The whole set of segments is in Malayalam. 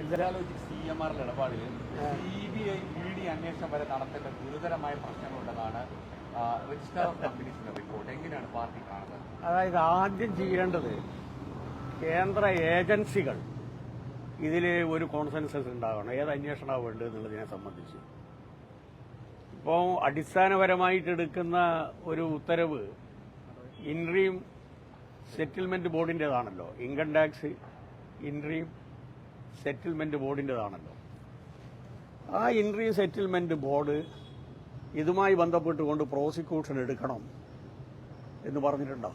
എക്സാലോജിക് സി എം ആറിൽ ഇടപാടിൽ C B I E D അന്വേഷണം വരെ നടത്തേണ്ട ഗുരുതരമായ പ്രശ്നങ്ങളുണ്ടെന്നാണ് രജിസ്റ്റർ ഓഫ് കമ്പനീസിന്റെ റിപ്പോർട്ട് എങ്ങനെയാണ് പാർട്ടി കാണുന്നത്? അതായത് ആദ്യം ചെയ്യേണ്ടത് കേന്ദ്ര ഏജൻസികൾ ഇതിൽ ഒരു കോൺസെൻസസ് ഉണ്ടാകണം. ഏത് അന്വേഷണമാണ് വേണ്ടത് എന്നുള്ളതിനെ സംബന്ധിച്ച്. ഇപ്പോൾ അടിസ്ഥാനപരമായിട്ട് എടുക്കുന്ന ഒരു ഉത്തരവ് ഇൻട്രീം സെറ്റിൽമെന്റ് ബോർഡിന്റെതാണല്ലോ ഇൻകം ടാക്സ് ഇൻട്രീം സെറ്റിൽമെന്റ് ബോർഡിന്റെതാണല്ലോ ആ ഇൻട്രി സെറ്റിൽമെന്റ് ബോർഡ് ഇതുമായി ബന്ധപ്പെട്ടുകൊണ്ട് പ്രോസിക്യൂഷൻ എടുക്കണം എന്ന് പറഞ്ഞിട്ടുണ്ടോ?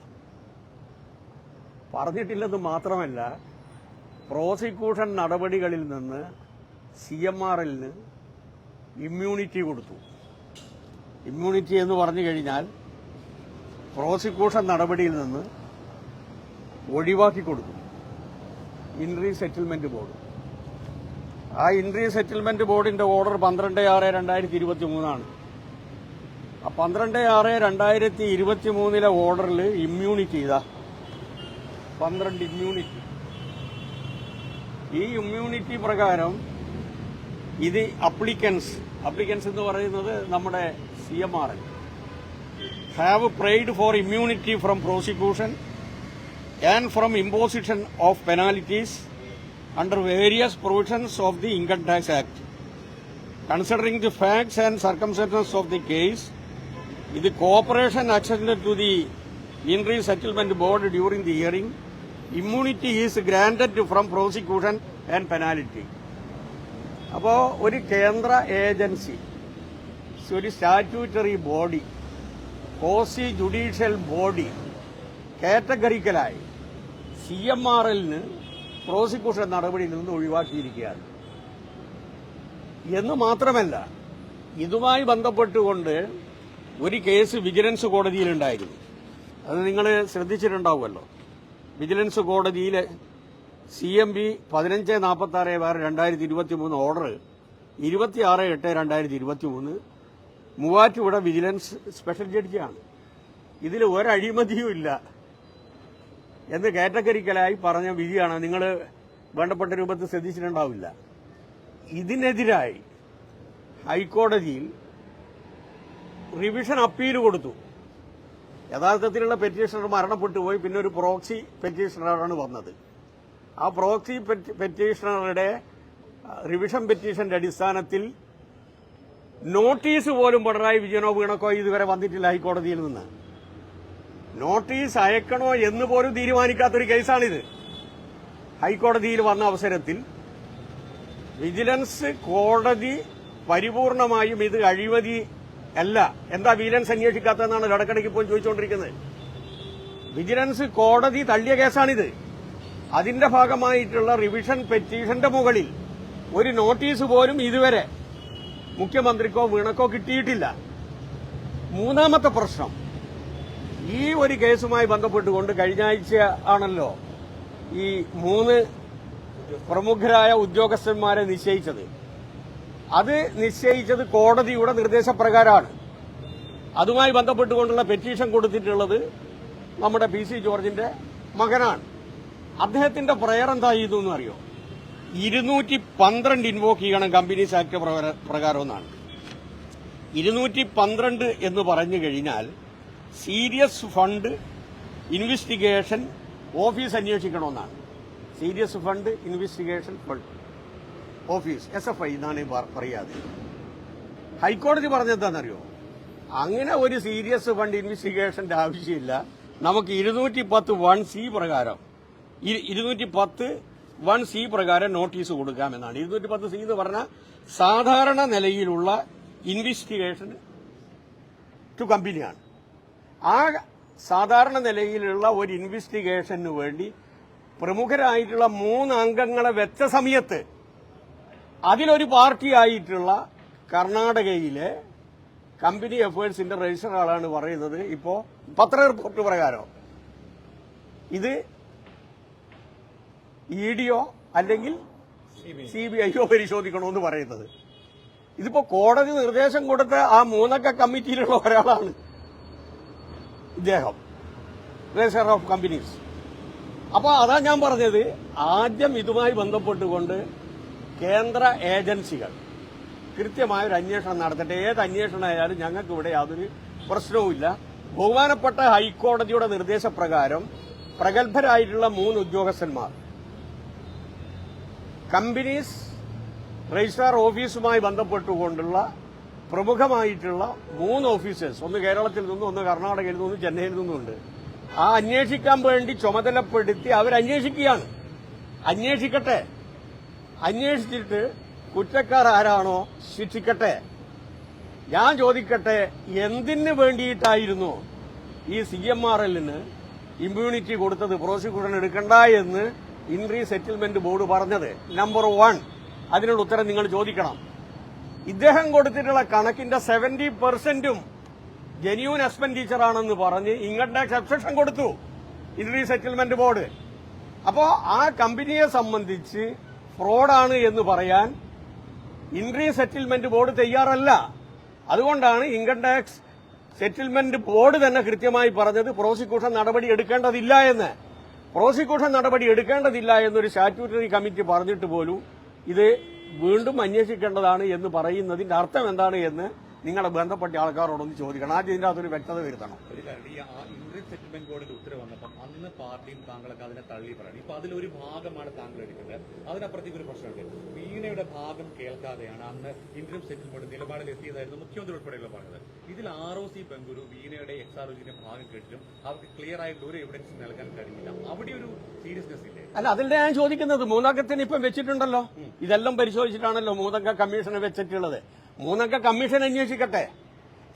പറഞ്ഞിട്ടില്ലെന്ന് മാത്രമല്ല പ്രോസിക്യൂഷൻ നടപടികളിൽ നിന്ന് സി എം ആർ എല്ലിന് ഇമ്മ്യൂണിറ്റി കൊടുത്തു. ഇമ്മ്യൂണിറ്റി എന്ന് പറഞ്ഞു കഴിഞ്ഞാൽ പ്രോസിക്യൂഷൻ നടപടിയിൽ നിന്ന് ഒഴിവാക്കി കൊടുത്തു. ഇൻട്രി സെറ്റിൽമെന്റ് ബോർഡ് ആ ഇൻട്രി സെറ്റിൽമെന്റ് ബോർഡിന്റെ ഓർഡർ പന്ത്രണ്ട് ആറ് രണ്ടായിരത്തി ഇരുപത്തി മൂന്നാണ് ആ പന്ത്രണ്ട് ആറ് രണ്ടായിരത്തി ഇരുപത്തി മൂന്നിലെ ഓർഡറിൽ ഇമ്മ്യൂണിറ്റി ഇതാ. പന്ത്രണ്ട് ഇമ്മ്യൂണിറ്റി ഈ ഇമ്മ്യൂണിറ്റി പ്രകാരം ഇത് അപ്ലിക്കൻസ് അപ്ലിക്കൻസ് എന്ന് പറയുന്നത് നമ്മുടെ C M R have pride for immunity from prosecution and from imposition of penalties under various provisions of the Income Tax Act. considering the facts and circumstances of the case, the cooperation extended to the Injury Settlement Board during the hearing, immunity is granted from prosecution and penalty. അപ്പോൾ ഒരു കേന്ദ്ര ഏജൻസി ഒരു statutory body quasi judicial body കാറ്റഗറിക്കലായി C M R എല്ലിന് പ്രോസിക്യൂഷൻ നടപടിയിൽ നിന്ന് ഒഴിവാക്കിയിരിക്കുകയാണ്. എന്ന് മാത്രമല്ല ഇതുമായി ബന്ധപ്പെട്ടുകൊണ്ട് ഒരു കേസ് വിജിലൻസ് കോടതിയിലുണ്ടായിരുന്നു. അത് നിങ്ങൾ ശ്രദ്ധിച്ചിട്ടുണ്ടാവുമല്ലോ. വിജിലൻസ് കോടതിയിലെ സി എം ബി പതിനഞ്ച് നാൽപ്പത്തി ആറ് ബാർ രണ്ടായിരത്തി ഇരുപത്തി മൂന്ന് ഓർഡർ ഇരുപത്തിയാറ് എട്ട് രണ്ടായിരത്തി ഇരുപത്തി മൂന്ന് മൂവാറ്റുപുഴ വിജിലൻസ് സ്പെഷ്യൽ ജഡ്ജിയാണ്. ഇതിൽ ഒരഴിമതിയും ഇല്ല. എന്ന് കാറ്റഗറിക്കലായി പറഞ്ഞ വിധിയാണ് നിങ്ങൾ വേണ്ടപ്പെട്ട രൂപത്തിൽ ശ്രദ്ധിച്ചിട്ടുണ്ടാവില്ല. ഇതിനെതിരായി ഹൈക്കോടതിയിൽ റിവിഷൻ അപ്പീൽ കൊടുത്തു. യഥാർത്ഥത്തിലുള്ള പെറ്റീഷണർ മരണപ്പെട്ടു പോയി പിന്നെ ഒരു പ്രോക്സി പെറ്റീഷണറാണ് വന്നത്. ആ പ്രോക്സി പെറ്റീഷണറുടെ റിവിഷൻ പെറ്റീഷന്റെ അടിസ്ഥാനത്തിൽ നോട്ടീസ് പോലും പിണറായി വിജയനോ വീണക്കോ ഇതുവരെ വന്നിട്ടില്ല ഹൈക്കോടതിയിൽ നിന്ന്. നോട്ടീസ് അയക്കണോ എന്ന് പോലും തീരുമാനിക്കാത്തൊരു കേസാണിത്. ഹൈക്കോടതിയിൽ വന്ന അവസരത്തിൽ വിജിലൻസ് കോടതി പരിപൂർണമായും ഇത് അഴിമതി അല്ല. എന്താ വിജിലൻസ് അന്വേഷിക്കാത്തതെന്നാണ് ഇടക്കിടയ്ക്ക് പോയി ചോദിച്ചുകൊണ്ടിരിക്കുന്നത്? വിജിലൻസ് കോടതി തള്ളിയ കേസാണിത്. അതിന്റെ ഭാഗമായിട്ടുള്ള റിവിഷൻ പെറ്റീഷന്റെ മുകളിൽ ഒരു നോട്ടീസ് പോലും ഇതുവരെ മുഖ്യമന്ത്രിക്കോ വീണക്കോ കിട്ടിയിട്ടില്ല. മൂന്നാമത്തെ പ്രശ്നം. ഈ ഒരു കേസുമായി ബന്ധപ്പെട്ടുകൊണ്ട് കഴിഞ്ഞ ആഴ്ച ആണല്ലോ ഈ മൂന്ന് പ്രമുഖരായ ഉദ്യോഗസ്ഥന്മാരെ നിശ്ചയിച്ചത്. അത് നിശ്ചയിച്ചത് കോടതിയുടെ നിർദ്ദേശപ്രകാരമാണ്. അതുമായി ബന്ധപ്പെട്ടുകൊണ്ടുള്ള പെറ്റീഷൻ കൊടുത്തിട്ടുള്ളത് നമ്മുടെ പി സി ജോർജിന്റെ മകനാണ്. അദ്ദേഹത്തിന്റെ പ്രയർ എന്ന് അറിയോ ഇരുന്നൂറ്റി പന്ത്രണ്ട് ഇൻവോക്ക് ചെയ്യണം കമ്പനീസ് ആക്ട് പ്രകാരം എന്നാണ്. ഇരുന്നൂറ്റി പന്ത്രണ്ട് എന്ന് പറഞ്ഞു കഴിഞ്ഞാൽ serious fund investigation office അന്വേഷിക്കണമെന്നാണ്. Serious fund investigation fund office S F I എന്നാണ് പറയാതെ. ഹൈക്കോടതി പറഞ്ഞെന്താണെന്നറിയോ അങ്ങനെ ഒരു സീരിയസ് ഫണ്ട് ഇൻവെസ്റ്റിഗേഷന്റെ ആവശ്യമില്ല. നമുക്ക് ഇരുന്നൂറ്റി പത്ത് വൺ സി പ്രകാരം ഇരുന്നൂറ്റി പത്ത് വൺ സി പ്രകാരം നോട്ടീസ് കൊടുക്കാമെന്നാണ്. ഇരുന്നൂറ്റി പത്ത് സി എന്ന് പറഞ്ഞാൽ സാധാരണ നിലയിലുള്ള ഇൻവെസ്റ്റിഗേഷൻ ടു കമ്പനിയാണ്. ആ സാധാരണ നിലയിലുള്ള ഒരു ഇൻവെസ്റ്റിഗേഷന് വേണ്ടി പ്രമുഖരായിട്ടുള്ള മൂന്ന് അംഗങ്ങളെ വെച്ച സമയത്ത് അതിലൊരു പാർട്ടിയായിട്ടുള്ള കർണാടകയിലെ കമ്പനി എഫേഴ്സിന്റെ രജിസ്റ്റർ ആളാണ് പറയുന്നത്. ഇപ്പോ പത്ര റിപ്പോർട്ട് പ്രകാരം ഇത് ഇ ഡിയോ അല്ലെങ്കിൽ സി ബി ഐയോ പരിശോധിക്കണമെന്ന് പറയുന്നത്. ഇതിപ്പോ കോടതി നിർദ്ദേശം കൊടുത്ത ആ മൂന്നക്ക കമ്മിറ്റിയിലുള്ള ഒരാളാണ്. ഇദ്ദേഹം. രജിസ്റ്റർ ഓഫ് കമ്പനീസ് അപ്പൊ അതാ ഞാൻ പറഞ്ഞത് ആദ്യം ഇതുമായി ബന്ധപ്പെട്ടുകൊണ്ട് കേന്ദ്ര ഏജൻസികൾ കൃത്യമായ ഒരു അന്വേഷണം നടത്തട്ടെ. ഏത് അന്വേഷണമായാലും ഞങ്ങൾക്ക് ഇവിടെ യാതൊരു പ്രശ്നവുമില്ല. ബഹുമാനപ്പെട്ട ഹൈക്കോടതിയുടെ നിർദ്ദേശപ്രകാരം പ്രഗത്ഭരായിട്ടുള്ള മൂന്ന് ഉദ്യോഗസ്ഥന്മാർ. കമ്പനീസ് രജിസ്ട്രാർ ഓഫീസുമായി ബന്ധപ്പെട്ടുകൊണ്ടുള്ള പ്രമുഖമായിട്ടുള്ള മൂന്ന് ഓഫീസേഴ്സ് ഒന്ന് കേരളത്തിൽ നിന്നും ഒന്ന് കർണാടകയിൽ നിന്നും ചെന്നൈയിൽ നിന്നുമുണ്ട് ആ അന്വേഷിക്കാൻ വേണ്ടി ചുമതലപ്പെടുത്തി അവരന്വേഷിക്കുകയാണ് അന്വേഷിക്കട്ടെ. അന്വേഷിച്ചിട്ട് കുറ്റക്കാർ ആരാണോ ശിക്ഷിക്കട്ടെ. ഞാൻ ചോദിക്കട്ടെ എന്തിനു വേണ്ടിയിട്ടായിരുന്നു ഈ സി എം ആർ എല്ലിന് ഇമ്മ്യൂണിറ്റി കൊടുത്തത് പ്രോസിക്യൂഷൻ എടുക്കണ്ട എന്ന് ഇൻട്രി സെറ്റിൽമെന്റ് ബോർഡ് പറഞ്ഞത്? നമ്പർ വൺ അതിനുള്ള ഉത്തരം നിങ്ങൾ ചോദിക്കണം. ഇദ്ദേഹം കൊടുത്തിട്ടുള്ള കണക്കിന്റെ സെവന്റി പെർസെന്റും ജെന്യൂൻ എക്സ്പെൻഡിച്ചർ ആണെന്ന് പറഞ്ഞ് ഇൻകം ടാക്സ് എക്സെപ്ഷൻ കൊടുത്തു. ഇൻട്രി സെറ്റിൽമെന്റ് ബോർഡ് അപ്പോ ആ കമ്പനിയെ സംബന്ധിച്ച് ഫ്രോഡാണ് എന്ന് പറയാൻ ഇൻട്രി സെറ്റിൽമെന്റ് ബോർഡ് തയ്യാറല്ല. അതുകൊണ്ടാണ് ഇൻകം ടാക്സ് സെറ്റിൽമെന്റ് ബോർഡ് തന്നെ കൃത്യമായി പറഞ്ഞത് പ്രോസിക്യൂഷൻ നടപടി എടുക്കേണ്ടതില്ല എന്ന്. പ്രോസിക്യൂഷൻ നടപടി എടുക്കേണ്ടതില്ല എന്നൊരു സ്റ്റാറ്റ്യൂട്ടറി കമ്മിറ്റി പറഞ്ഞിട്ട് പോലും ഇത് വീണ്ടും അന്വേഷിക്കേണ്ടതാണ് എന്ന് പറയുന്നതിന്റെ അർത്ഥം എന്താണ് എന്ന് നിങ്ങളെ ബന്ധപ്പെട്ട ആൾക്കാരോടൊന്ന് ചോദിക്കണം. ആദ്യം ഇതിന്റെ അകത്തൊരു വ്യക്തത വരുത്തണം. ആ സെറ്റിൽമെന്റ് ബോർഡിന്റെ ഉത്തരവ് വന്നപ്പം അന്ന് പാർട്ടിയും താങ്കളൊക്കെ അതിനെ തള്ളി പറയണം. ഇപ്പൊ അതിലൊരു ഭാഗമാണ് താങ്കൾ എടുക്കുന്നത് അതിനപ്പുറത്തേക്ക് ഒരു പ്രശ്നമുണ്ട്. വീണയുടെ ഭാഗം കേൾക്കാതെയാണ് അന്ന് ഇന്ത്യൻ സെറ്റിൽമെന്റ് നിലപാടിൽ എത്തിയതായിരുന്നു മുഖ്യമന്ത്രി ഉൾപ്പെടെയുള്ള പറഞ്ഞത്. ഇതിൽ ആർ ഒ സി ബംഗുരു വീണയുടെ എക്സ് ആർ ഒജിന്റെ ഭാഗം കേട്ടിട്ടും അവർക്ക് ക്ലിയർ ആയിട്ട് ഒരു എവിഡൻസ് നൽകാൻ കഴിഞ്ഞില്ല. അവിടെ ഒരു സീരിയസ്നെസ് ഇല്ലേ? അല്ല അതിന്റെ ഞാൻ ചോദിക്കുന്നത് മൂന്നാക്കത്തിന് ഇപ്പം വെച്ചിട്ടുണ്ടല്ലോ. ഇതെല്ലാം പരിശോധിച്ചിട്ടാണല്ലോ മൂന്നംഗ കമ്മീഷനെ വെച്ചിട്ടുള്ളത്. മൂന്നംഗ കമ്മീഷൻ അന്വേഷിക്കട്ടെ.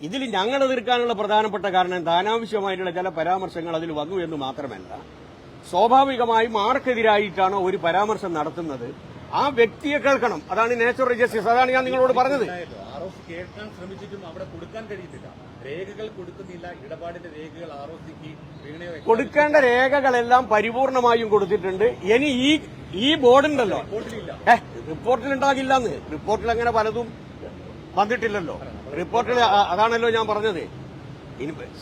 ഇതിൽ ഞങ്ങൾ എതിർക്കാനുള്ള പ്രധാനപ്പെട്ട കാരണം ധാനാവശ്യമായിട്ടുള്ള ചില പരാമർശങ്ങൾ അതിൽ വന്നു എന്ന് മാത്രമല്ല സ്വാഭാവികമായും ആർക്കെതിരായിട്ടാണോ ഒരു പരാമർശം നടത്തുന്നത്? ആ വ്യക്തിയെ കേൾക്കണം. അതാണ് നാച്ചുറൽ ജസ്റ്റിസ് അതാണ് ഞാൻ നിങ്ങളോട് പറഞ്ഞത്. കേൾക്കാൻ ശ്രമിച്ചിട്ടും അവിടെ കൊടുക്കാൻ കഴിയുന്നില്ല. രേഖകൾ കൊടുക്കുന്നില്ല. ഇടപാടിന്റെ രേഖകൾ ആർ ഒ സിക്ക് വീണയോ കൊടുക്കേണ്ട രേഖകളെല്ലാം പരിപൂർണമായും കൊടുത്തിട്ടുണ്ട്. ഇനി ഈ ഈ ബോർഡുണ്ടല്ലോ. റിപ്പോർട്ടിൽ ഉണ്ടാകില്ലെന്ന് റിപ്പോർട്ടിൽ അങ്ങനെ പലതും വന്നിട്ടില്ലല്ലോ. റിപ്പോർട്ടിൽ അതാണല്ലോ ഞാൻ പറഞ്ഞത്.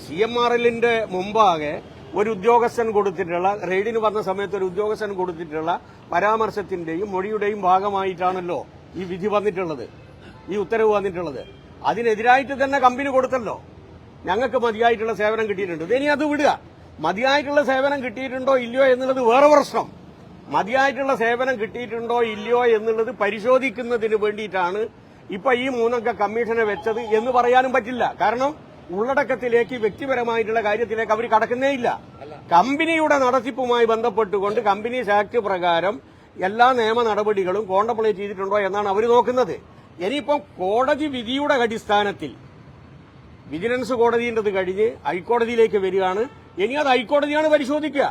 സി എം ആർ എല്ലിന്റെ മുമ്പാകെ ഒരു ഉദ്യോഗസ്ഥൻ കൊടുത്തിട്ടുള്ള റെയ്ഡിന് വന്ന സമയത്ത് ഒരു ഉദ്യോഗസ്ഥൻ കൊടുത്തിട്ടുള്ള പരാമർശത്തിന്റെയും മൊഴിയുടെയും ഭാഗമായിട്ടാണല്ലോ ഈ വിധി വന്നിട്ടുള്ളത്. ഈ ഉത്തരവ് വന്നിട്ടുള്ളത്. അതിനെതിരായിട്ട് തന്നെ കമ്പനി കൊടുത്തല്ലോ. ഞങ്ങൾക്ക് മതിയായിട്ടുള്ള സേവനം കിട്ടിയിട്ടുണ്ട്. ഇനി അത് വിടുക. മതിയായിട്ടുള്ള സേവനം കിട്ടിയിട്ടുണ്ടോ ഇല്ലയോ എന്നുള്ളത് വേറെ പ്രശ്നം. മതിയായിട്ടുള്ള സേവനം കിട്ടിയിട്ടുണ്ടോ ഇല്ലയോ എന്നുള്ളത് പരിശോധിക്കുന്നതിന് വേണ്ടിയിട്ടാണ് ഇപ്പൊ ഈ മൂന്നംഗ കമ്മീഷനെ വെച്ചത് എന്ന് പറയാനും പറ്റില്ല. കാരണം ഉള്ളടക്കത്തിലേക്ക് വ്യക്തിപരമായിട്ടുള്ള കാര്യത്തിലേക്ക് അവർ കടക്കുന്നേയില്ല കമ്പനിയുടെ നടത്തിപ്പുമായി ബന്ധപ്പെട്ടുകൊണ്ട് കമ്പനി ആക്ട് പ്രകാരം എല്ലാ നിയമ നടപടികളും കോണ്ടംപ്ലേറ്റ് ചെയ്തിട്ടുണ്ടോ എന്നാണ് അവർ നോക്കുന്നത്. ഇനിയിപ്പം കോടതി വിധിയുടെ അടിസ്ഥാനത്തിൽ വിജിലൻസ് കോടതിന്റെത് കഴിഞ്ഞ് ഹൈക്കോടതിയിലേക്ക് വരികയാണ്. ഇനി അത് ഹൈക്കോടതിയാണ് പരിശോധിക്കുക.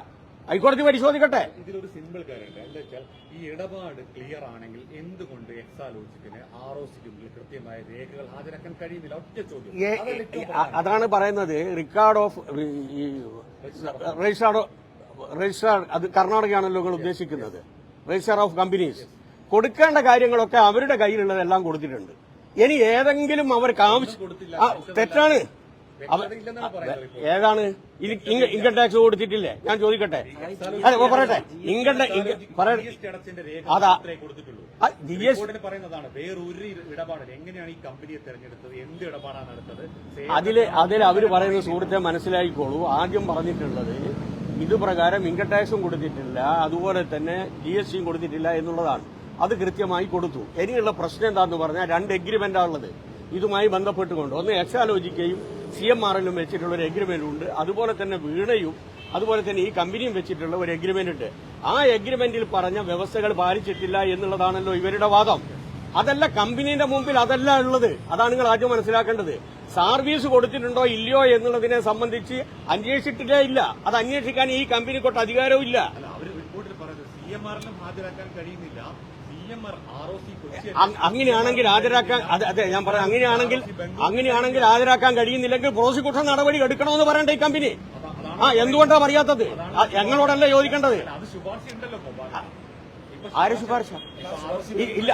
ഹൈക്കോടതി പരിശോധിക്കട്ടെ ഇതിലൊരു സിമ്പിൾ കാര്യമുണ്ട്. എന്താ വെച്ചാൽ ഈ ഇടപാട് ക്ലിയർ ആണെങ്കിൽ എന്തുകൊണ്ട് എക്സാലോജിക്കിന് ആർ ഒ സിക്ക് കൃത്യമായ രേഖകൾ ഹാജരാക്കാൻ കഴിയുന്നില്ല? ഒറ്റ ചോദ്യം. അതാണ് പറയുന്നത്. റിക്കാർഡ് ഓഫ് രജിസ്റ്റാർഡ് രജിസ്റ്റാർഡ് അത് കർണാടകയാണല്ലോ നിങ്ങൾ ഉദ്ദേശിക്കുന്നത്. രജിസ്റ്റർ ഓഫ് കമ്പനീസ് കൊടുക്കേണ്ട കാര്യങ്ങളൊക്കെ അവരുടെ കയ്യിലുള്ളതെല്ലാം കൊടുത്തിട്ടുണ്ട്. ഇനി ഏതെങ്കിലും അവർക്ക് ആവശ്യം. തെറ്റാണ്. ഏതാണ്? ഇൻകം ടാക്സ് കൊടുത്തിട്ടില്ലേ? ഞാൻ ചോദിക്കട്ടെ. അതെ പറയട്ടെ. ഇൻകം അതാ. ജി എസ് പറയുന്നതാണ് വേറൊരു ഇടപാടിൽ എങ്ങനെയാണ് ഈ കമ്പനിയെ തെരഞ്ഞെടുത്തത്? എന്ത് ഇടപാടാണ് നടത്തത്? അതിൽ അതിൽ അവർ പറയുന്ന സുഹൃത്തെ മനസ്സിലായിക്കോളൂ ആദ്യം പറഞ്ഞിട്ടുള്ളത് ഇത് പ്രകാരം ഇൻകം ടാക്സും കൊടുത്തിട്ടില്ല. അതുപോലെ തന്നെ ജി എസ് ടിയും കൊടുത്തിട്ടില്ല എന്നുള്ളതാണ്. അത് കൃത്യമായി കൊടുത്തു. ഇനിയുള്ള പ്രശ്നം എന്താന്ന് പറഞ്ഞാൽ രണ്ട് എഗ്രിമെന്റാ ഉള്ളത്. ഇതുമായി ബന്ധപ്പെട്ടുകൊണ്ട് ഒന്ന് എക്സാലോജിക്കയും സി എം എല്ലും വെച്ചിട്ടുള്ള ഒരു എഗ്രിമെന്റ് ഉണ്ട്. അതുപോലെ തന്നെ വീണയും അതുപോലെ തന്നെ ഈ കമ്പനിയും വെച്ചിട്ടുള്ള ഒരു എഗ്രിമെന്റ് ഉണ്ട്. ആ എഗ്രിമെന്റിൽ പറഞ്ഞ വ്യവസ്ഥകൾ പാലിച്ചിട്ടില്ല എന്നുള്ളതാണല്ലോ ഇവരുടെ വാദം. അതല്ല കമ്പനിയുടെ മുമ്പിൽ അതല്ല ഉള്ളത്. അതാണ് നിങ്ങൾ ആദ്യം മനസ്സിലാക്കേണ്ടത്. സർവീസ് കൊടുത്തിട്ടുണ്ടോ ഇല്ലയോ എന്നുള്ളതിനെ സംബന്ധിച്ച് അന്വേഷിച്ചിട്ടേ ഇല്ല. അത് അന്വേഷിക്കാൻ ഈ കമ്പനിക്കൊട്ട് അധികാരവും ഇല്ല. അവർ റിപ്പോർട്ടിൽ പറയുന്നത് സി എം ആറിലും ഹാജരാക്കാൻ കഴിയുന്നില്ല. അങ്ങനെയാണെങ്കിൽ ഹാജരാക്കാൻ അതെ അതെ ഞാൻ പറയാം. അങ്ങനെയാണെങ്കിൽ അങ്ങനെയാണെങ്കിൽ ഹാജരാക്കാൻ കഴിയുന്നില്ലെങ്കിൽ പ്രോസിക്യൂഷൻ നടപടി എടുക്കണമെന്ന് പറയണ്ട ഈ കമ്പനി. ആ എന്തുകൊണ്ടാണ് അറിയാത്തത് ഞങ്ങളോടല്ലേ ചോദിക്കേണ്ടത്. ആര് ശുപാർശ? ഇല്ല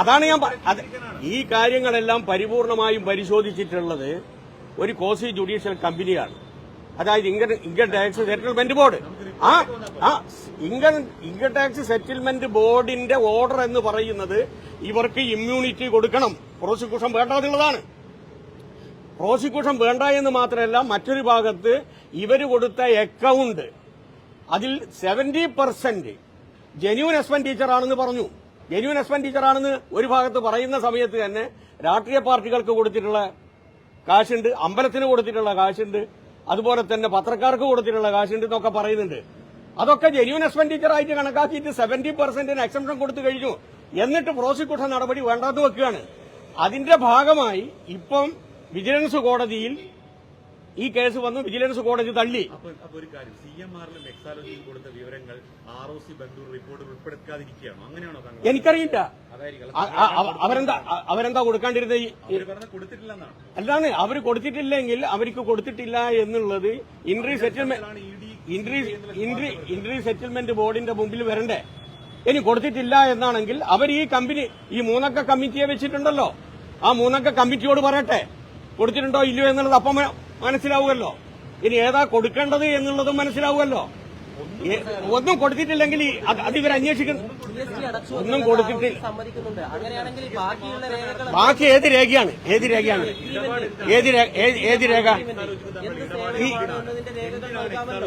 അതാണ് ഞാൻ ഈ കാര്യങ്ങളെല്ലാം പരിപൂർണമായും പരിശോധിച്ചിട്ടുള്ളത് ഒരു കോസി ജുഡീഷ്യൽ കമ്പനിയാണ്. അതായത് income income tax settlement board ആ ആ ഇൻകം ഇൻകം ടാക്സ് സെറ്റിൽമെന്റ് ബോർഡിന്റെ ഓർഡർ എന്ന് പറയുന്നത് ഇവർക്ക് ഇമ്മ്യൂണിറ്റി കൊടുക്കണം. പ്രോസിക്യൂഷൻ വേണ്ടാന്നുള്ളതാണ് പ്രോസിക്യൂഷൻ വേണ്ട എന്ന് മാത്രമല്ല മറ്റൊരു ഭാഗത്ത് ഇവർ കൊടുത്ത അക്കൗണ്ട് അതിൽ സെവന്റി പെർസെന്റ് ജെന്യൂൻ എക്സ്പെൻഡിച്ചർ ആണെന്ന് പറഞ്ഞു. ജെന്യൂൻ എക്സ്പെൻഡിച്ചർ ആണെന്ന് ഒരു ഭാഗത്ത് പറയുന്ന സമയത്ത് തന്നെ രാഷ്ട്രീയ പാർട്ടികൾക്ക് കൊടുത്തിട്ടുള്ള കാശുണ്ട് അമ്പലത്തിന് കൊടുത്തിട്ടുള്ള കാശുണ്ട് അതുപോലെ തന്നെ പത്രക്കാർക്ക് കൊടുത്തിട്ടുള്ള കാശുണ്ട് എന്നൊക്കെ പറയുന്നുണ്ട്. അതൊക്കെ ജെന്യൂൻ എക്സ്പെൻഡിച്ചർ ആയിട്ട് കണക്കാക്കിയിട്ട് സെവന്റി പെർസെന്റിന് എക്സംഷൻ കൊടുത്തു കഴിഞ്ഞു. എന്നിട്ട് പ്രോസിക്യൂഷൻ നടപടി വേണ്ടാന്ന് വെക്കുകയാണ്. അതിന്റെ ഭാഗമായി ഇപ്പം വിജിലൻസ് കോടതിയിൽ ഈ കേസ് വന്ന് വിജിലൻസ് കോടതി തള്ളി. ഒരു കാര്യം സി എം ആറിലും എക്സാലോജിയും കൊടുത്ത വിവരങ്ങൾ ആർ ഒ സി ബംഗളൂർ റിപ്പോർട്ടിൽ ഉൾപ്പെടുത്താതിരിക്കുകയാണോ? അങ്ങനെയാണോ താങ്കൾ എനിക്കറിയില്ല. അവരെന്താ അവരെന്താ അവർ കൊടുത്തിട്ടില്ലെന്നാണ്? അല്ലാന്ന് അവർ കൊടുത്തിട്ടില്ലെങ്കിൽ അവർക്ക് കൊടുത്തിട്ടില്ല എന്നുള്ളത് interim settlement interim interim interim settlement ബോർഡിന്റെ മുമ്പിൽ വരണ്ടേ? ഇനി കൊടുത്തിട്ടില്ല എന്നാണെങ്കിൽ അവർ ഈ കമ്പനി ഈ മൂന്നക്ക കമ്മിറ്റിയെ വെച്ചിട്ടുണ്ടല്ലോ. ആ മൂന്നക്ക കമ്മിറ്റിയോട് പറയട്ടെ. കൊടുത്തിട്ടുണ്ടോ ഇല്ലയോ എന്നുള്ളത് അപ്പം മനസ്സിലാവുമല്ലോ. ഇനി ഏതാ കൊടുക്കേണ്ടത് എന്നുള്ളതും മനസ്സിലാവുമല്ലോ. ഒന്നും കൊടുത്തിട്ടില്ലെങ്കിൽ അത് ഇവർ അന്വേഷിക്കുന്നു. ഒന്നും കൊടുത്തിട്ടില്ല സമ്മതിക്കുന്നുണ്ട്. അങ്ങനെയാണെങ്കിൽ ബാക്കിയുള്ള രേഖകൾ ബാക്കി ഏത് രേഖയാണ്? ഏത് രേഖയാണ്? ഏത് ഏത് രേഖ?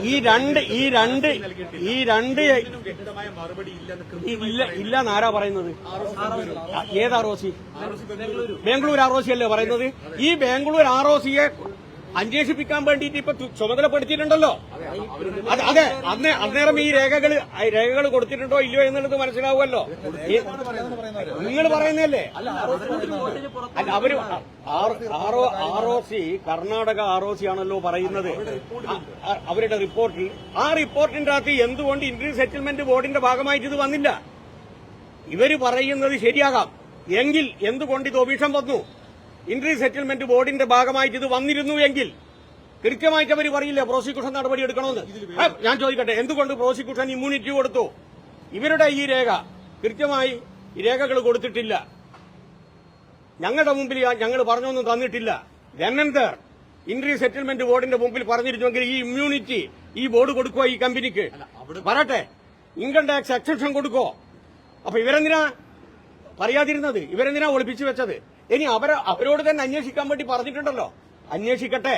ഈ രണ്ട് ഈ രണ്ട് ഈ രണ്ട് ഇല്ലെന്ന് ഇല്ല ഇല്ല എന്നാരാ പറയുന്നത്? ഏതാ ഏത് R O C? Bangalore R O C അല്ലേ പറയുന്നത്? ഈ ബാംഗ്ലൂർ ആർ ഒ സിയെ അന്വേഷിപ്പിക്കാൻ വേണ്ടിയിട്ട് ഇപ്പൊ ചുമതലപ്പെടുത്തിയിട്ടുണ്ടല്ലോ. അതെ അന്ന് അന്നേരം ഈ രേഖകൾ രേഖകൾ കൊടുത്തിട്ടുണ്ടോ ഇല്ലയോ എന്നുള്ളത് മനസ്സിലാവുമല്ലോ. നിങ്ങൾ പറയുന്നല്ലേ അല്ല അവർ R O C Karnataka R O C ആണല്ലോ പറയുന്നത്. അവരുടെ റിപ്പോർട്ടിൽ ആ റിപ്പോർട്ടിന്റെ അകത്ത് എന്തുകൊണ്ട് ഇന്ത്യൻ സെറ്റിൽമെന്റ് ബോർഡിന്റെ ഭാഗമായിട്ട് ഇത് വന്നില്ല? ഇവർ പറയുന്നത് ശരിയാകാം. എങ്കിൽ എന്തുകൊണ്ട് ഇത് ഒബീഷം വന്നു? ഇന്ത്യൻ സെറ്റിൽമെന്റ് ബോർഡിന്റെ ഭാഗമായിട്ട് ഇത് വന്നിരുന്നു എങ്കിൽ കൃത്യമായിട്ട് അവർ പറയില്ല പ്രോസിക്യൂഷൻ നടപടി എടുക്കണമെന്ന് ഞാൻ ചോദിക്കട്ടെ എന്തുകൊണ്ട് പ്രോസിക്യൂഷൻ ഇമ്മ്യൂണിറ്റി കൊടുത്തു? ഇവരുടെ ഈ രേഖ കൃത്യമായി രേഖകൾ കൊടുത്തിട്ടില്ല. ഞങ്ങളുടെ മുമ്പിൽ ഞങ്ങൾ പറഞ്ഞൊന്നും തന്നിട്ടില്ല. ദനന്തർ ഇൻട്രി സെറ്റിൽമെന്റ് ബോർഡിന്റെ മുമ്പിൽ പറഞ്ഞിരുന്നുവെങ്കിൽ ഈ ഇമ്മ്യൂണിറ്റി ഈ ബോർഡ് കൊടുക്കുക ഈ കമ്പനിക്ക് പറയട്ടെ ഇൻകം ടാക്സ് എക്സെപ്ഷൻ കൊടുക്കോ അപ്പൊ ഇവരെന്തിനാ പറയാതിരുന്നത്? ഇവരെന്തിനാ ഒളിപ്പിച്ചു വെച്ചത്? ഇനി അവരെ അവരോട് തന്നെ അന്വേഷിക്കാൻ വേണ്ടി പറഞ്ഞിട്ടുണ്ടല്ലോ. അന്വേഷിക്കട്ടെ.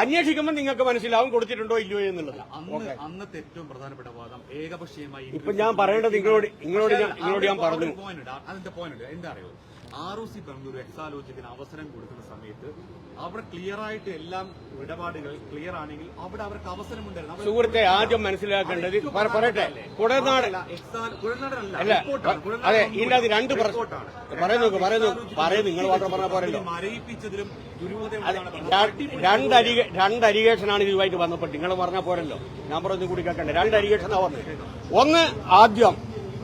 അന്വേഷിക്കുമ്പോൾ നിങ്ങൾക്ക് മനസ്സിലാവും കൊടുത്തിട്ടുണ്ടോ ഇല്ലയോ എന്നുള്ളത്. അന്ന് അന്നത്തെ ഏറ്റവും പ്രധാനപ്പെട്ട വാദം ഏകപക്ഷീയമായി ഇപ്പൊ ഞാൻ പറയേണ്ടത് നിങ്ങളോട് നിങ്ങളോട് ഞാൻ നിങ്ങളോട് ഞാൻ പറഞ്ഞു. പോയിന്റ് അതിന്റെ പോയിന്റ് എന്താ അറിയോ? ആർ ഒ സി ബംഗളൂരു എക്സാലോജിക്കിന് അവസരം കൊടുക്കുന്ന സമയത്ത് അവിടെ ക്ലിയർ ആയിട്ട് എല്ലാം ഇടപാടുകൾ ക്ലിയർ ആണെങ്കിൽ അവിടെ അവർക്ക് അവസരം ഉണ്ടായിരുന്നു സുഹൃത്തെ ആദ്യം മനസ്സിലാക്കേണ്ടത് പറ- പറയട്ടെ. കുടനാട് അല്ല, അതെ രണ്ട്. പറയുന്നു പറയുന്നു പറയൂ നിങ്ങൾ മാത്രം പറഞ്ഞ പോരല്ലോ. മരയിപ്പിച്ചതിലും രണ്ട് രണ്ട് അരികേഷനാണ് ഇതുമായിട്ട് ബന്ധപ്പെട്ട് നിങ്ങൾ പറഞ്ഞ പോരല്ലോ. ഞാൻ പറഞ്ഞു കൂടി കേൾക്കണ്ടേ. രണ്ട് അരികേഷനാ പറഞ്ഞത് ഒന്ന് ആദ്യം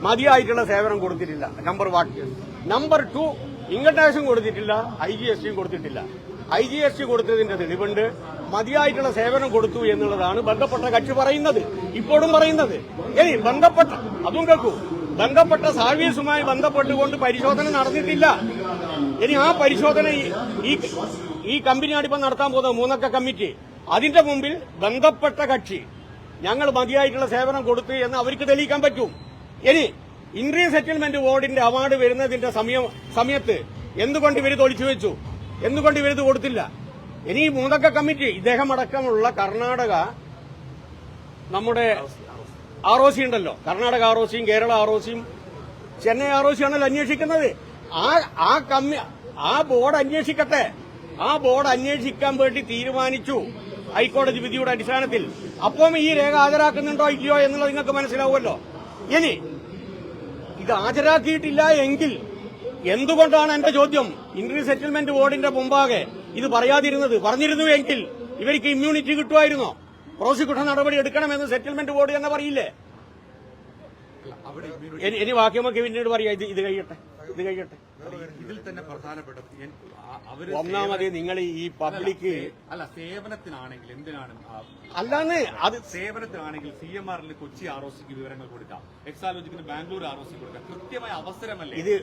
മതിയായിട്ടുള്ള സേവനം കൊടുത്തിട്ടില്ല. Number one. Number two income ടാക്സും കൊടുത്തിട്ടില്ല. ഐ ജി എസ് ടിയും കൊടുത്തിട്ടില്ല. ഐ ജി എസ് ടി കൊടുത്തതിന്റെ തെളിവുണ്ട്. മതിയായിട്ടുള്ള സേവനം കൊടുത്തു എന്നുള്ളതാണ് ബന്ധപ്പെട്ട കക്ഷി പറയുന്നത്. ഇപ്പോഴും പറയുന്നത്. ഇനി ബന്ധപ്പെട്ട. അതും കേൾക്കൂ. ബന്ധപ്പെട്ട സർവീസുമായി ബന്ധപ്പെട്ടുകൊണ്ട് പരിശോധന നടന്നിട്ടില്ല. ഇനി ആ പരിശോധന ഈ- ഈ കമ്പനിയാണ് ഇപ്പം നടത്താൻ പോകുന്നത് മൂന്നക്ക കമ്മിറ്റി അതിന്റെ മുമ്പിൽ ബന്ധപ്പെട്ട കക്ഷി. ഞങ്ങൾ മതിയായിട്ടുള്ള സേവനം കൊടുത്തു എന്ന് അവർക്ക് തെളിയിക്കാൻ പറ്റും. ഇനി ഇന്ത്യൻ സെറ്റിൽമെന്റ് ബോർഡിന്റെ അവാർഡ് വരുന്നതിന്റെ സമയം സമയത്ത് എന്തുകൊണ്ട് ഇവർ തൊളിച്ചു വെച്ചു? എന്തുകൊണ്ട് ഇവരിത് കൊടുത്തില്ല? ഇനി മൂന്നക്ക കമ്മിറ്റി ഇദ്ദേഹം അടക്കമുള്ള കർണാടക നമ്മുടെ ആർ ഒ സി ഉണ്ടല്ലോ. കർണാടക ആർ ഒ സിയും കേരള ആർ ഒ സിയും ചെന്നൈ ആർ ഒ സി ആണല്ലോ അന്വേഷിക്കുന്നത്. ആ ആ കമ്മി ആ ബോർഡ് അന്വേഷിക്കട്ടെ. ആ ബോർഡ് അന്വേഷിക്കാൻ വേണ്ടി തീരുമാനിച്ചു ഹൈക്കോടതി വിധിയുടെ അടിസ്ഥാനത്തിൽ. അപ്പം ഈ രേഖ ഹാജരാക്കുന്നുണ്ടോ ഇല്ലയോ എന്നുള്ളത് നിങ്ങൾക്ക് മനസ്സിലാവുമല്ലോ. ഇനി ഇത് ഹാജരാക്കിയിട്ടില്ല എങ്കിൽ എന്തുകൊണ്ടാണ് എന്റെ ചോദ്യം? ഇന്റർ സെറ്റിൽമെന്റ് ബോർഡിന്റെ മുമ്പാകെ ഇത് പറയാതിരുന്നത്? പറഞ്ഞിരുന്നു എങ്കിൽ ഇവർക്ക് ഇമ്മ്യൂണിറ്റി കിട്ടുമായിരുന്നോ? പ്രോസിക്യൂഷൻ നടപടി എടുക്കണമെന്ന് സെറ്റിൽമെന്റ് ബോർഡ് തന്നെ പറയില്ലേ? ഇനി- വാക്യമൊക്കെ പിന്നീട് പറയാം. ഇത് ഇത് കഴിയട്ടെ. ഇത് കഴിയട്ടെ ഇതിൽ തന്നെ പ്രധാനപ്പെട്ട ഒന്നാമത് നിങ്ങൾ ഈ പബ്ലിക്. അല്ല സേവനത്തിനാണെങ്കിൽ എന്തിനാണ് അല്ലാന്ന് അത് സേവനത്തിനാണെങ്കിൽ സി എം ആറിൽ കൊച്ചി ആർ ഒ സിക്ക് വിവരങ്ങൾ കൊടുക്കാം. എക്സാലോജിക്കിന് ബാംഗ്ലൂർ ആർ ഒ സി കൊടുക്കാം. കൃത്യമായ അവസരമല്ലേ? ഇത്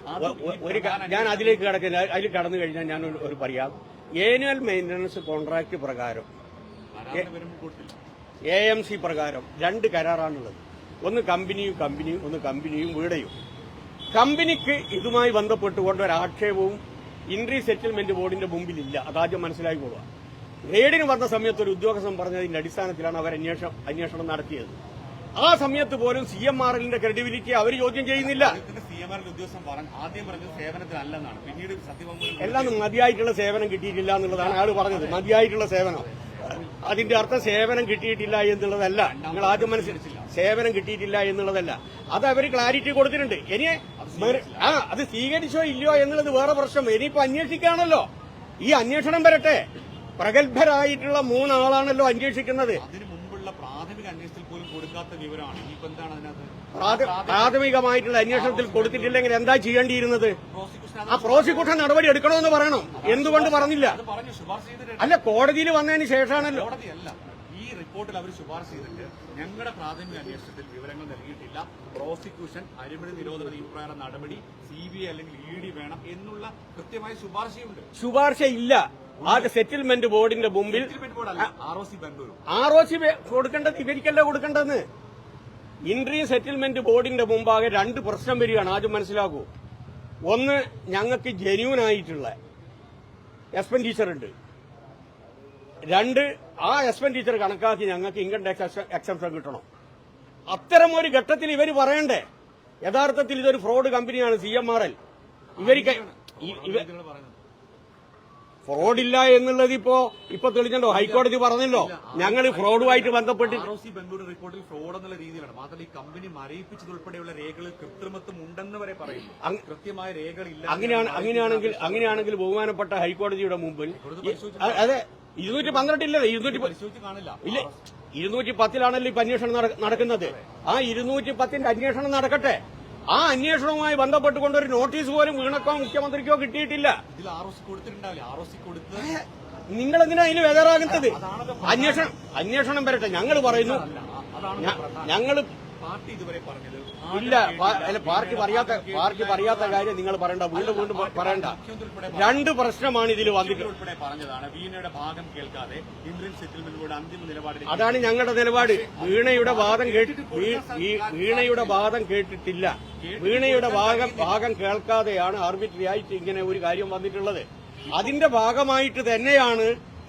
ഒരു ഞാൻ അതിലേക്ക് കടക്കില്ല. അതിൽ കടന്നു കഴിഞ്ഞാൽ ഞാൻ ഒരു- പറയാം. ഏനുവൽ മെയിന്റനൻസ് കോൺട്രാക്ട് പ്രകാരം. എ എം സി പ്രകാരം രണ്ട് കരാറാണുള്ളത്. ഒന്ന് കമ്പനിയും കമ്പനിയും ഒന്ന് കമ്പനിയും വീടയും. കമ്പനിക്ക് ഇതുമായി ബന്ധപ്പെട്ടുകൊണ്ട് ഒരു ആക്ഷേപവും ഇൻട്രി സെറ്റിൽമെന്റ് ബോർഡിന്റെ മുമ്പിലില്ല. അതാദ്യം മനസ്സിലാക്കിക്കൊള്ളുക റെയ്ഡിന് വന്ന സമയത്ത് ഒരു ഉദ്യോഗസ്ഥൻ പറഞ്ഞതിന്റെ അടിസ്ഥാനത്തിലാണ് അവർ അന്വേഷണം അന്വേഷണം നടത്തിയത്. ആ സമയത്ത് പോലും സി എം ആർ എല്ലിന്റെ ക്രെഡിബിലിറ്റി അവർ ചോദ്യം ചെയ്യുന്നില്ല. എല്ലാം മതിയായിട്ടുള്ള സേവനം കിട്ടിയിട്ടില്ല എന്നുള്ളതാണ് അയാൾ പറഞ്ഞത്. മതിയായിട്ടുള്ള സേവനം. അതിന്റെ അർത്ഥം സേവനം കിട്ടിയിട്ടില്ല എന്നുള്ളതല്ല. നിങ്ങൾ ആദ്യം മനസ്സിലാക്കില്ല സേവനം കിട്ടിയിട്ടില്ല എന്നുള്ളതല്ല. അത് അവർ ക്ലാരിറ്റി കൊടുത്തിട്ടുണ്ട്. ഇനി ആ അത് സ്വീകരിച്ചോ ഇല്ലയോ എന്നുള്ളത് വേറെ പ്രശ്നം. ഇനിയിപ്പോ അന്വേഷിക്കാണല്ലോ. ഈ അന്വേഷണം വരട്ടെ. പ്രഗത്ഭരായിട്ടുള്ള മൂന്നാളാണല്ലോ അന്വേഷിക്കുന്നത്. പ്രാഥമികമായിട്ടുള്ള അന്വേഷണത്തിൽ കൊടുത്തിട്ടില്ലെങ്കിൽ എന്താ ചെയ്യേണ്ടിയിരുന്നത്? ആ പ്രോസിക്യൂഷൻ നടപടി എടുക്കണമെന്ന് പറയണം? എന്തുകൊണ്ട് പറഞ്ഞില്ല? അല്ല കോടതിയിൽ വന്നതിന് ശേഷമാണല്ലോ. റിപ്പോർട്ടിൽ അവർ ശുപാർശ ചെയ്തിട്ട് ഞങ്ങളുടെ പ്രാഥമിക അന്വേഷണത്തിൽ വിവരങ്ങൾ നൽകിയിട്ടില്ല. പ്രോസിക്യൂഷൻ അഴിമതി നിരോധന നിയമപ്രകാരം നടപടി സി ബി ഐ അല്ലെങ്കിൽ ഇ ഡി വേണം എന്നുള്ള കൃത്യമായ ശുപാർശയുണ്ട്. ശുപാർശ ഇല്ല ആ സെറ്റിൽമെന്റ് ബോർഡിന്റെ മുമ്പിൽ R O C Bengaluru R O C കൊടുക്കേണ്ടത് ഇവർക്കല്ല കൊടുക്കേണ്ടതെന്ന്? ഇൻട്രീം സെറ്റിൽമെന്റ് ബോർഡിന്റെ മുമ്പാകെ രണ്ട് പ്രശ്നം വരികയാണ്. ആദ്യം മനസ്സിലാക്കൂ. ഒന്ന് ഞങ്ങൾക്ക് ജെന്യൂൻ ആയിട്ടുള്ള എക്സ്പെൻഡിച്ചർ ഉണ്ട്. രണ്ട് ആ എക്സ്പെൻഡിച്ചർ കണക്കാക്കി ഞങ്ങൾക്ക് ഇൻകം ടാക്സ് എക്സംഷൻ കിട്ടണം. അത്തരം ഒരു ഘട്ടത്തിൽ ഇവർ പറയണ്ടേ? യഥാർത്ഥത്തിൽ ഇതൊരു ഫ്രോഡ് കമ്പനിയാണ് സി എം ആർ എൽ ഇവർക്ക് ഫ്രോഡില്ല എന്നുള്ളത് ഇപ്പോ ഇപ്പൊ തെളിഞ്ഞല്ലോ. ഹൈക്കോടതി പറഞ്ഞല്ലോ. ഞങ്ങൾ ഫ്രോഡുമായിട്ട് ബന്ധപ്പെട്ട് റിപ്പോർട്ടിൽ ഫ്രോഡ് എന്നുള്ള രീതിയിലാണ്. മാത്രമല്ല ഈ കമ്പനി മരയിപ്പിച്ചതുൾപ്പെടെയുള്ള രേഖകളിൽ കൃത്രിമത്വം ഉണ്ടെന്ന് വരെ പറയുന്നു കൃത്യമായ രേഖകളില്ല അങ്ങനെയാണ് അങ്ങനെയാണെങ്കിൽ അങ്ങനെയാണെങ്കിൽ ബഹുമാനപ്പെട്ട ഹൈക്കോടതിയുടെ മുമ്പിൽ അതെ. ഇരുന്നൂറ്റി പന്ത്രണ്ടില്ലല്ലോ ഇരുന്നൂറ്റി ഇല്ല ഇരുന്നൂറ്റി പത്തിലാണല്ലോ ഇപ്പൊ അന്വേഷണം നടക്കുന്നത്. ആ ഇരുന്നൂറ്റി പത്തിന്റെ അന്വേഷണം നടക്കട്ടെ. ആ അന്വേഷണവുമായി ബന്ധപ്പെട്ടുകൊണ്ട് ഒരു നോട്ടീസ് പോലും വീണക്കോ മുഖ്യമന്ത്രിക്കോ കിട്ടിയിട്ടില്ല. നിങ്ങൾ എന്തിനാ അതിന് വേദറാകുന്നത് അന്വേഷണം അന്വേഷണം വരട്ടെ. ഞങ്ങൾ പറയുന്നു. ഞങ്ങൾ പാർട്ടി ഇതുവരെ പറഞ്ഞത് ഇല്ല അല്ല പാർട്ടി പറയാത്ത പാർട്ടി പറയാത്ത കാര്യം നിങ്ങൾ പറയണ്ട. വീണ്ടും വീണ്ടും പറയണ്ട. രണ്ട് പ്രശ്നമാണ് ഇതിൽ വന്നിട്ടുള്ളത് പറഞ്ഞതാണ്. വീണയുടെ ഭാഗം കേൾക്കാതെ ഇന്ത്യൻ അന്തിമ അതാണ് ഞങ്ങളുടെ നിലപാട്. വീണയുടെ വാദം കേട്ടി ഈ വീണയുടെ വാദം കേട്ടിട്ടില്ല. വീണയുടെ ഭാഗം ഭാഗം കേൾക്കാതെയാണ് ആർബിട്രറി ആയിട്ട് ഇങ്ങനെ ഒരു കാര്യം വന്നിട്ടുള്ളത്. അതിന്റെ ഭാഗമായിട്ട് തന്നെയാണ്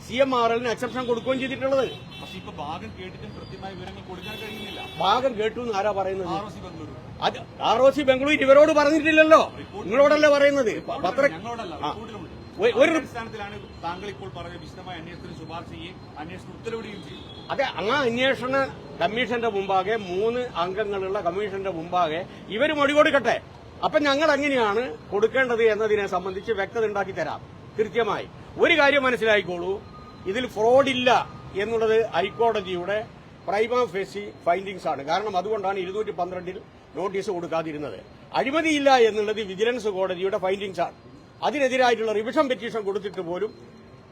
സി എം ആർ എല്ലിന് അക്സെപ്ഷൻ കൊടുക്കുകയും ചെയ്തിട്ടുള്ളത്. പക്ഷെ ഇപ്പൊ ഭാഗം കേട്ടിട്ടും കൃത്യമായ വിവരങ്ങൾ കൊടുക്കാൻ കഴിയുന്നില്ല. ഭാഗം കേട്ടു എന്ന് ആരാ പറയുന്നത്? R O C Bengaluru. അത് ആർ ഒ സി ബംഗളൂരു ഇവരോട് പറഞ്ഞിട്ടില്ലല്ലോ. നിങ്ങളോടല്ലേ പറയുന്നത്. പത്ര ഞങ്ങളോടല്ല. റിപ്പോർട്ടിലുണ്ട് ഒരു- അടിസ്ഥാനത്തിലാണ് താങ്കൾ ഇപ്പോൾ പറഞ്ഞ വിശദമായ അന്വേഷണത്തിന് ശുപാർശ ചെയ്യുകയും അന്വേഷണം ഉത്തരവിടുകയും ചെയ്യും അതെ ആ അന്വേഷണ കമ്മീഷന്റെ മുമ്പാകെ മൂന്ന് അംഗങ്ങളുള്ള കമ്മീഷന്റെ മുമ്പാകെ ഇവർ മൊഴി കൊടുക്കട്ടെ. അപ്പൊ ഞങ്ങൾ എങ്ങനെയാണ് കൊടുക്കേണ്ടത് എന്നതിനെ സംബന്ധിച്ച് വ്യക്തത ഉണ്ടാക്കി തരാം. കൃത്യമായി. ഒരു കാര്യം മനസ്സിലായിക്കോളൂ. ഇതിൽ ഫ്രോഡില്ല എന്നുള്ളത് ഹൈക്കോടതിയുടെ പ്രൈമ ഫേസി ഫൈൻഡിങ്സ് ആണ്. കാരണം അതുകൊണ്ടാണ് ഇരുന്നൂറ്റി പന്ത്രണ്ടിൽ നോട്ടീസ് കൊടുക്കാതിരുന്നത്. അഴിമതിയില്ല എന്നുള്ളത് വിജിലൻസ് കോടതിയുടെ ഫൈൻഡിങ്സ് ആണ്. അതിനെതിരായിട്ടുള്ള റിവിഷൻ പെറ്റീഷൻ കൊടുത്തിട്ട് പോലും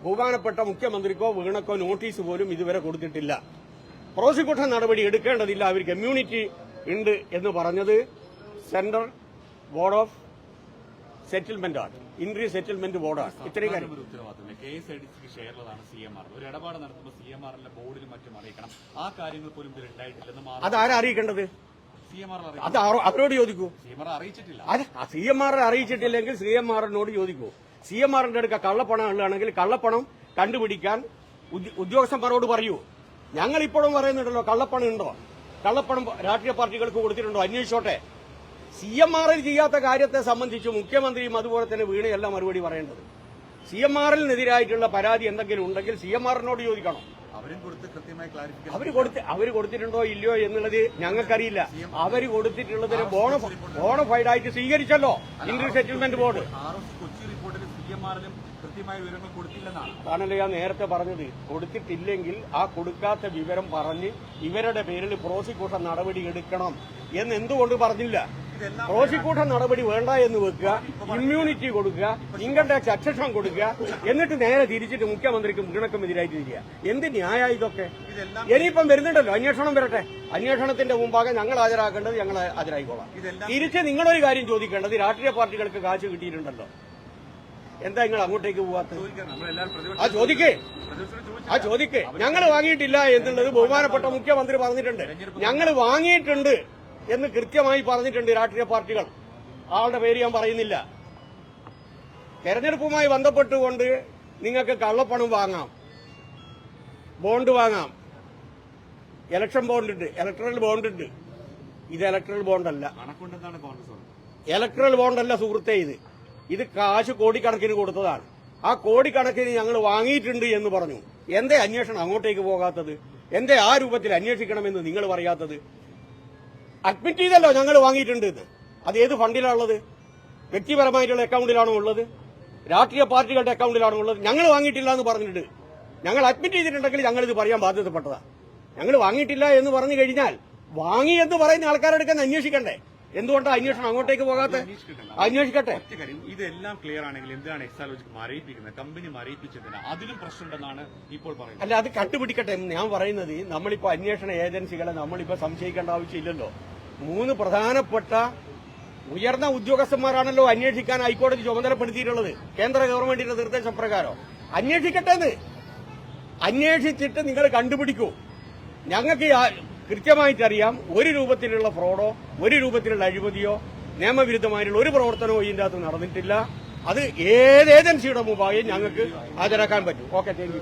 ബഹുമാനപ്പെട്ട മുഖ്യമന്ത്രിക്കോ വീണക്കോ നോട്ടീസ് പോലും ഇതുവരെ കൊടുത്തിട്ടില്ല. പ്രോസിക്യൂഷൻ നടപടി എടുക്കേണ്ടതില്ല. അവർക്ക് ഇമ്മ്യൂണിറ്റി ഉണ്ട് എന്ന് പറഞ്ഞത് സെൻട്രൽ ബോർഡ് ഓഫ് സെറ്റിൽമെന്റ് ആണ്. ഇൻട്രി സെറ്റിൽമെന്റ് ബോർഡാണ് ഇത്രയും കാര്യം. ഉത്തരവാദിത്തമില്ല കെ എസ് ഐ ഡി സിക്ക് ഷെയറുള്ളതാണ് സി എം ആർ ഒരു ഇടപാട് നടത്തുമ്പോൾ സി എം ആറിന്റെ ബോർഡിലും മറ്റും അറിയിക്കണം. ആ കാര്യങ്ങൾ പോലും ഇതിൽ ഉണ്ടായിട്ടില്ലെന്ന് അതാരാ അറിയിക്കേണ്ടത്? അത് അവരോട് ചോദിക്കൂ. സി എം ആർ അറിയിച്ചിട്ടില്ലെങ്കിൽ സി എം ആറിനോട് ചോദിക്കൂ. സി എം ആറിന്റെ അടുക്ക കള്ളപ്പണം ഉള്ളതാണെങ്കിൽ കള്ളപ്പണം കണ്ടുപിടിക്കാൻ ഉദ്യോഗസ്ഥൻ ഉദ്യോഗസ്ഥന്മാരോട് പറയൂ. ഞങ്ങൾ ഇപ്പോഴും പറയുന്നുണ്ടല്ലോ കള്ളപ്പണം ഉണ്ടോ? കള്ളപ്പണം രാഷ്ട്രീയ പാർട്ടികൾക്ക് കൊടുത്തിട്ടുണ്ടോ? അന്വേഷിച്ചോട്ടെ. സി എം ആറിൽ ചെയ്യാത്ത കാര്യത്തെ സംബന്ധിച്ച് മുഖ്യമന്ത്രിയും അതുപോലെ തന്നെ വീണയല്ല മറുപടി പറയേണ്ടത്. സി എം ആറിനെതിരായിട്ടുള്ള പരാതി എന്തെങ്കിലും ഉണ്ടെങ്കിൽ സി എം ആറിനോട് ചോദിക്കണം. അവരും കൊടുത്ത് അവർ കൊടുത്ത് അവർ കൊടുത്തിട്ടുണ്ടോ ഇല്ലയോ എന്നുള്ളത് ഞങ്ങൾക്കറിയില്ല. അവർ കൊടുത്തിട്ടുള്ളതിന് ബോണ ബോണഫൈഡ് ആയിട്ട് സ്വീകരിച്ചല്ലോ. ഇന്റർ സെറ്റിൽമെന്റ് ബോർഡ് അതാണല്ലോ ഞാൻ നേരത്തെ പറഞ്ഞത്? കൊടുത്തിട്ടില്ലെങ്കിൽ ആ കൊടുക്കാത്ത വിവരം പറഞ്ഞ് ഇവരുടെ പേരിൽ പ്രോസിക്യൂഷൻ നടപടി എടുക്കണം. എന്ന് എന്തുകൊണ്ട് പറഞ്ഞില്ല? പ്രോസിക്യൂഷൻ നടപടി വേണ്ട എന്ന് വെക്കുക ഇമ്മ്യൂണിറ്റി കൊടുക്കുക ഇൻകം ടാക്സ് അക്ഷക്ഷം കൊടുക്കുക എന്നിട്ട് നേരെ തിരിച്ചിട്ട് മുഖ്യമന്ത്രിക്കും വീണക്കും എതിരായിട്ട് തിരിക്കുക എന്ത് ന്യായ ഇതൊക്കെ? ഇനിയിപ്പം വരുന്നുണ്ടല്ലോ അന്വേഷണം വരട്ടെ. അന്വേഷണത്തിന്റെ മുമ്പാകെ ഞങ്ങൾ ഹാജരാക്കേണ്ടത് ഞങ്ങൾ ഹാജരായിക്കോളാം. തിരിച്ച് നിങ്ങളൊരു കാര്യം ചോദിക്കേണ്ടത് രാഷ്ട്രീയ പാർട്ടികൾക്ക് കാശ് കിട്ടിയിട്ടുണ്ടല്ലോ. എന്താ നിങ്ങൾ അങ്ങോട്ടേക്ക് പോവാത്തത്? ആ ചോദിക്കേ. ആ ചോദിക്കേ. ഞങ്ങൾ വാങ്ങിയിട്ടില്ല എന്നുള്ളത് ബഹുമാനപ്പെട്ട മുഖ്യമന്ത്രി പറഞ്ഞിട്ടുണ്ട്. ഞങ്ങൾ വാങ്ങിയിട്ടുണ്ട്. എന്ന് കൃത്യമായി പറഞ്ഞിട്ടുണ്ട് രാഷ്ട്രീയ പാർട്ടികൾ. ആളുടെ പേര് ഞാൻ പറയുന്നില്ല. തെരഞ്ഞെടുപ്പുമായി ബന്ധപ്പെട്ടുകൊണ്ട് നിങ്ങൾക്ക് കള്ളപ്പണം വാങ്ങാം. ബോണ്ട് വാങ്ങാം. ഇലക്ഷൻ ബോണ്ട് ഉണ്ട് ഇലക്ട്രൽ ബോണ്ട് ഉണ്ട് ഇത് ഇലക്ട്രൽ ബോണ്ടല്ല. ഇലക്ട്രൽ ബോണ്ടല്ല സുഹൃത്തെ ഇത്. ഇത് കാശ് കോടിക്കണക്കിന് കൊടുത്തതാണ്. ആ കോടിക്കണക്കിന് ഞങ്ങൾ വാങ്ങിയിട്ടുണ്ട് എന്ന് പറഞ്ഞു. എന്തേ അന്വേഷണം അങ്ങോട്ടേക്ക് പോകാത്തത്? എന്തേ ആ രൂപത്തിൽ അന്വേഷിക്കണമെന്ന് നിങ്ങൾ പറയാത്തത്? അഡ്മിറ്റ് ചെയ്തല്ലോ ഞങ്ങൾ വാങ്ങിയിട്ടുണ്ട് ഇത്. അത് ഏത് ഫണ്ടിലാണുള്ളത്? വ്യക്തിപരമായിട്ടുള്ള അക്കൗണ്ടിലാണോ ഉള്ളത്? രാഷ്ട്രീയ പാർട്ടികളുടെ അക്കൗണ്ടിലാണോ ഉള്ളത്? ഞങ്ങൾ വാങ്ങിയിട്ടില്ല എന്ന് പറഞ്ഞിട്ട്. ഞങ്ങൾ അഡ്മിറ്റ് ചെയ്തിട്ടുണ്ടെങ്കിൽ ഞങ്ങൾ ഇത് പറയാൻ ബാധ്യതപ്പെട്ടതാണ് ഞങ്ങൾ വാങ്ങിയിട്ടില്ല എന്ന് പറഞ്ഞു കഴിഞ്ഞാൽ വാങ്ങി എന്ന് പറയുന്ന ആൾക്കാരെടുക്കാൻ അന്വേഷിക്കണ്ടേ? എന്തുകൊണ്ടാണ് അന്വേഷണം അങ്ങോട്ടേക്ക് പോകാത്ത? അന്വേഷിക്കട്ടെ ഇതെല്ലാം ക്ലിയർ ആണെങ്കിൽ എന്താണ് എക്സാലോജിക്ക് മരയിപ്പിക്കുന്നത് കമ്പനി മരയിപ്പിച്ചതിന് അതിലും പ്രശ്നമുണ്ടെന്നാണ് ഇപ്പോൾ പറയുന്നത്. അല്ല അത് കണ്ടുപിടിക്കട്ടെ ഞാൻ പറയുന്നത്. നമ്മളിപ്പോ അന്വേഷണ ഏജൻസികളെ നമ്മളിപ്പോ സംശയിക്കേണ്ട ആവശ്യമില്ലല്ലോ. മൂന്ന് പ്രധാനപ്പെട്ട ഉയർന്ന ഉദ്യോഗസ്ഥന്മാരാണല്ലോ അന്വേഷിക്കാൻ ഹൈക്കോടതി ചുമതലപ്പെടുത്തിയിട്ടുള്ളത്. കേന്ദ്ര ഗവൺമെന്റിന്റെ നിർദ്ദേശപ്രകാരം അന്വേഷിക്കട്ടെ എന്ന് അന്വേഷിച്ചിട്ട് നിങ്ങൾ കണ്ടുപിടിക്കൂ. ഞങ്ങൾക്ക് കൃത്യമായിട്ട് അറിയാം ഒരു രൂപത്തിലുള്ള ഫ്രോഡോ ഒരു രൂപത്തിലുള്ള അഴിമതിയോ നിയമവിരുദ്ധമായിട്ടുള്ള ഒരു പ്രവർത്തനവും ഇതിന്റെ അകത്ത് നടന്നിട്ടില്ല. അത് ഏത് ഏജൻസിയുടെ മുമ്പാകെ ഞങ്ങൾക്ക് ഹാജരാക്കാൻ പറ്റും. Okay thank